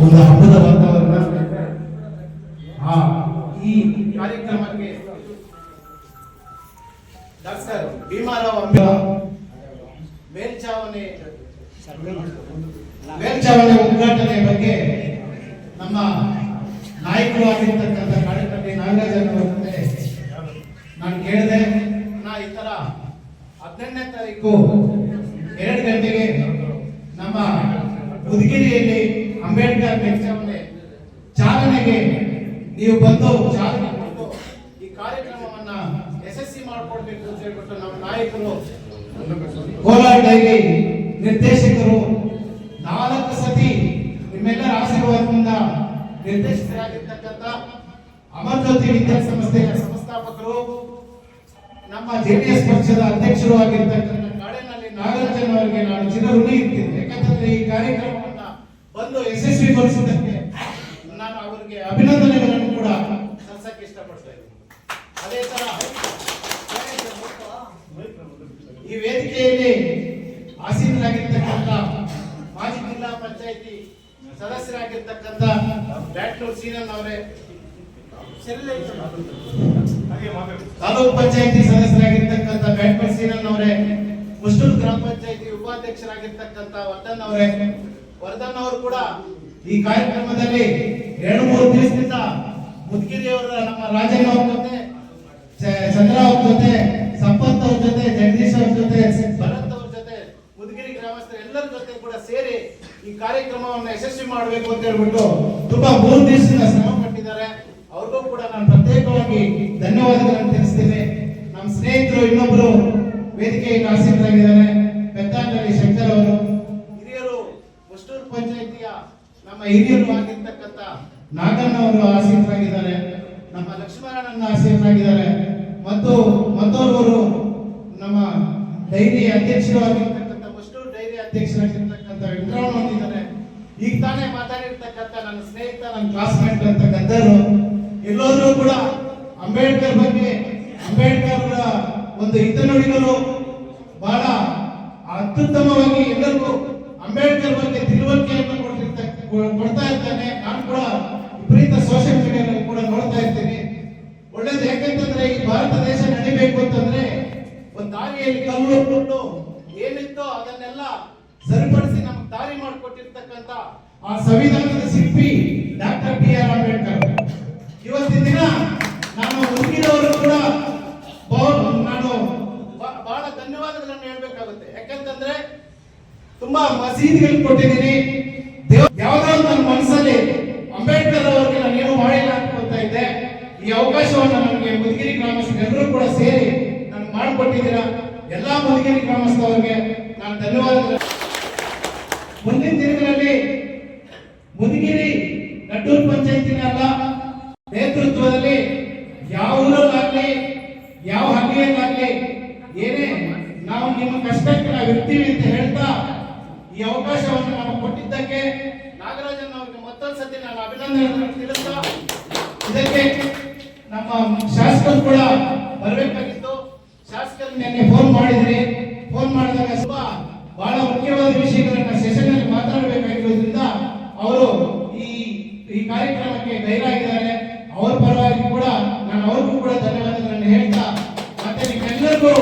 ಒಂದು ಹಬ್ಬದ ವಾತಾವರಣ. ಆ, ಈ ಕಾರ್ಯಕ್ರಮಕ್ಕೆ ಡಾಕ್ಟರ್ ಭೀಮಾರಾವ್ ಅಂಬೇಡ್ಕರ್ ಮೇಲ್ಚಾವಣೆ ಮೇಲ್ಚಾವಣೆ ಉದ್ಘಾಟನೆ ಬಗ್ಗೆ ನಮ್ಮ ನಾಯಕರು ಆಗಿರ್ತಕ್ಕಂಥ ಕಾಡಕಟ್ಟಿ ನಾಗರಾಜನ್ ನಾನು ಕೇಳಿದೆ. ನಾ ಈ ತರ ಹದಿನೆಂಟನೇ ತಾರೀಕು ಎರಡು ಗಂಟೆಗೆ ನಮ್ಮ ಉದಗಿರಿಯಲ್ಲಿ ಅಂಬೇಡ್ಕರ್ ಮೇಲ್ಚಾವಣೆ ಚಾಲನೆಗೆ ನೀವು ಬಂದು ಚಾಲನೆ ಕೊಟ್ಟು ಈ ಕಾರ್ಯಕ್ರಮವನ್ನ ಯಶಸ್ವಿ ಮಾಡಿಕೊಡ್ಬೇಕು ಅಂತ ಹೇಳ್ಬಿಟ್ಟು ನಮ್ಮ ನಾಯಕರು, ಕೋಲಾರ ಡೈರಿ ನಿರ್ದೇಶಕರು ನಾಲ್ಕು ಸತಿ ನಿಮ್ಮೆಲ್ಲರ ಆಶೀರ್ವಾದದಿಂದ ನಿರ್ದೇಶಕರಾಗಿರ್ತಕ್ಕಂಥ ಅಮರ್ ಜ್ಯೋತಿ ವಿದ್ಯಾಸಂಸ್ಥೆಯ ಸಂಸ್ಥಾಪಕರು, ನಮ್ಮ ಜೆ ಡಿ ಎಸ್ ಪಕ್ಷದ ಅಧ್ಯಕ್ಷರು ಆಗಿರ್ತಕ್ಕಂಥ ಕಾಡಿನಲ್ಲಿ ನಾಗರಾಜನ್ ಅವರಿಗೆ ನಾನು ಚಿರಋಣಿ ಇರ್ತೀನಿ ಯಾಕಂತಂದ್ರೆ ಈ ಕಾರ್ಯಕ್ರಮವನ್ನ ಬಂದು ಯಶಸ್ವಿಗೊಳಿಸಿದ್ದಕ್ಕೆ ನಾನು ಅವರಿಗೆ ಅಭಿನಂದನೆಗಳನ್ನು ಕೂಡ ಸಲ್ಲಿಸಕ್ಕೆ ಇಷ್ಟಪಡ್ತಾ ಇದ್ದೀನಿ. ಅದೇ ತರ ಈ ವೇದಿಕೆಯಲ್ಲಿ ಆಸೀನರಾಗಿರ್ತಕ್ಕಂಥ ಮಾಜಿ ಜಿಲ್ಲಾ ಪಂಚಾಯಿತಿ ಸದಸ್ಯರಾಗಿರ್ತಕ್ಕಂಥ ಬ್ಯಾಟ್ಲೂರ್ ಸೀನನ್ ಅವರೇ, ತಾಲೂಕು ಪಂಚಾಯತಿ ಸದಸ್ಯರಾಗಿರ್ತಕ್ಕಂಥ ಬ್ಯಾಟ್ಲೂರ್ ಸೀನನ್ ಅವರೇ ಮುಸ್ಟೂರು ಗ್ರಾಮ ಪಂಚಾಯತಿ ಉಪಾಧ್ಯಕ್ಷರಾಗಿರ್ತಕ್ಕಂಥ ವರ್ಧನ್ ಅವರೇ ವರ್ಧನ್ ಅವರು ಕೂಡ ಈ ಕಾರ್ಯಕ್ರಮದಲ್ಲಿ ಎರಡು ಮೂರು ದಿವಸದಿಂದ ಮುದ್ಗಿರಿ ಅವರ ನಮ್ಮ ರಾಜಣ್ಣ ಅವ್ರ ಜೊತೆ ಚಂದ್ರ ಅವ್ರ ಜೊತೆ, ಸಂಪತ್ ಅವ್ರ ಜೊತೆ, ಜಗದೀಶ್ ಅವ್ರ ಜೊತೆ, ಭರತ್ ಅವ್ರ ಜೊತೆ, ಮುದ್ಗಿರಿ ಗ್ರಾಮಸ್ಥರ ಎಲ್ಲರ ಜೊತೆ ಕೂಡ ಸೇರಿ ಈ ಕಾರ್ಯಕ್ರಮವನ್ನ ಯಶಸ್ವಿ ಮಾಡಬೇಕು ಅಂತ ಹೇಳ್ಬಿಟ್ಟು ತುಂಬಾ ಮೂರು ದಿವಸದಿಂದ ಶ್ರಮ ಪಟ್ಟಿದ್ದಾರೆ. ಅವ್ರಿಗೂ ಕೂಡ ನಾನು ಪ್ರತ್ಯೇಕವಾಗಿ ಧನ್ಯವಾದಗಳನ್ನು ತಿಳಿಸ್ತೀನಿ. ನಮ್ಮ ಸ್ನೇಹಿತರು ಇನ್ನೊಬ್ಬರು ವೇದಿಕೆಯಲ್ಲಿ ಆಸೀನರಾಗಿದ್ದಾರೆ ಪೆತ್ತಾಂಗಲ್ಲಿ ಶಂಕರ್ ಅವರು ಹಿರಿಯರು ಮುಷ್ಟೂರು ಪಂಚಾಯಿತಿಯ ನಮ್ಮ ಹಿರಿಯರು ಆಗಿರ್ತಕ್ಕಂಥ ನಾಗಣ್ಣ ಅವರು ಆಸೀನರಾಗಿದ್ದಾರೆ ನಮ್ಮ ಲಕ್ಷ್ಮಣನ ಆಸೀನರಾಗಿದ್ದಾರೆ ಮತ್ತು ಮತ್ತೋರ್ವರು ನಮ್ಮ ಡೈರಿ ಅಧ್ಯಕ್ಷರು ಆಗಿರ್ತಕ್ಕಂಥ ಮಷ್ಟೂರು ಡೈರಿ ಅಧ್ಯಕ್ಷರಾಗಿರ್ತಕ್ಕಂಥ ವೆಂಕಟರಾವ್ ಹೊಂದಿದ್ದಾರೆ ಈಗ ತಾನೇ ಮಾತಾಡಿರ್ತಕ್ಕಂಥ ನನ್ನ ಸ್ನೇಹಿತ, ನನ್ನ ಕ್ಲಾಸ್ಮೇಟ್ ಅಂತ ಗದ್ದರು. ಎಲ್ಲೋದ್ರೂ ಕೂಡ ಅಂಬೇಡ್ಕರ್ ಬಗ್ಗೆ, ಅಂಬೇಡ್ಕರ್ ಒಂದು ಹಿತನುಡಿಗಳು ಬಹಳ ಅತ್ಯುತ್ತಮವಾಗಿ ಎಲ್ಲರಿಗೂ ಅಂಬೇಡ್ಕರ್ ಬಗ್ಗೆ ಕೊಡ್ತಾ ಇರ್ತಾನೆ. ನಾನು ಕೂಡ ವಿಪರೀತ ಸೋಷಿಯಲ್ ಮೀಡಿಯಾದಲ್ಲಿ ಕೂಡ ನೋಡ್ತಾ ಇರ್ತೀನಿ. ಒಳ್ಳೇದು ಯಾಕಂತಂದ್ರೆ ಈ ಭಾರತ ದೇಶ ನಡಿಬೇಕು ಅಂತಂದ್ರೆ ಒಂದು ದಾರಿಯಲ್ಲಿ ಕಲ್ಲು ಏನಿತ್ತೋ ಅದನ್ನೆಲ್ಲ ಸರಿಪಡಿಸಿ ನಮ್ಗೆ ದಾರಿ ಮಾಡಿಕೊಟ್ಟಿರ್ತಕ್ಕಂಥ ಆ ಸಂವಿಧಾನದ ಶಿಲ್ಪಿ ಡಾಕ್ಟರ್ ಬಿ ಆರ್ ಅಂಬೇಡ್ಕರ್. ಇವತ್ತಿನ ದಿನ ನಾನು ಹುಡುಗಿರವರು ಕೂಡ ನಾನು ಬಹಳ ಧನ್ಯವಾದಗಳನ್ನು ಹೇಳ್ಬೇಕಾಗುತ್ತೆ. ಯಾಕಂತಂದ್ರೆ ತುಂಬಾ ಮಸೀದಿಗಳು ಕೊಟ್ಟಿದ್ದೀನಿ ದೇವ್- ಯಾವ್ದೋ ಒಂದು ನನ್ನ ಮನಸ್ಸಲ್ಲಿ ಅಂಬೇಡ್ಕರ್ ಅವರಿಗೆ ನಾನು ಏನು ಮಾಡಿಲ್ಲ ಅನ್ಕೊಳ್ತಾ ಇದ್ದೆ ಈ ಅವಕಾಶವನ್ನು ನನಗೆ ಮುದಗಿರಿ ಗ್ರಾಮಸ್ಥರೆಲ್ಲರೂ ಕೂಡ ಸೇರಿ ನನಗೆ ಎಲ್ಲ ಮುದಗಿರಿ ಗ್ರಾಮಸ್ಥರಿಗೆ ನಾನು ಧನ್ಯವಾದಗಳು. ಮುಂದಿನ ದಿನಗಳಲ್ಲಿ ಮುದುಗಿರಿ ನಟ್ಟೂರು ಪಂಚಾಯತಿನ ಅಲ್ಲ, ನೇತೃತ್ವದಲ್ಲಿ ಯಾವ ಊರಲ್ಲಾಗ್ಲಿ, ಯಾವ ಹಳ್ಳಿಯಲ್ಲಾಗ್ಲಿ, ಏನೇ ನಾವು ನಿಮ್ಮ ಕಷ್ಟಕ್ಕೆ ನಾವು ಇರ್ತೀವಿ ಅಂತ ಹೇಳ್ತಾ ಈ ಅವಕಾಶವನ್ನು ನಮಗೆ ಕೊಟ್ಟಿದ್ದಕ್ಕೆ ನಾಗರಾಜನ್ ಅವರಿಗೆ ಮತ್ತೊಂದು ಸತಿ ನಾನು ಅಭಿನಂದನೆ ತಿಳಿಸ್ತಾ ಇದಕ್ಕೆ ನಮ್ಮ ಶಾಸಕರು ಕೂಡ ಬರಬೇಕಾಗಿ ನಿನ್ನೆ ಫೋನ್ ಮಾಡಿದ್ರಿ. ಫೋನ್ ಮಾಡಿದಾಗ ಸ್ವಲ್ಪ ಬಹಳ ಮುಖ್ಯವಾದ ವಿಷಯಗಳನ್ನ ಸೆಷನ್ ಅಲ್ಲಿ ಮಾತಾಡಬೇಕಾಗಿರೋದ್ರಿಂದ ಅವರು ಈ ಈ ಕಾರ್ಯಕ್ರಮಕ್ಕೆ ಗೈರಾಗಿದ್ದಾರೆ ಅವ್ರ ಪರವಾಗಿ ಕೂಡ ನಾನು ಅವ್ರಿಗೂ ಕೂಡ ಧನ್ಯವಾದಗಳನ್ನು ಹೇಳ್ತಾ ಮತ್ತೆ ನಿಮ್ಮೆಲ್ಲರಿಗೂ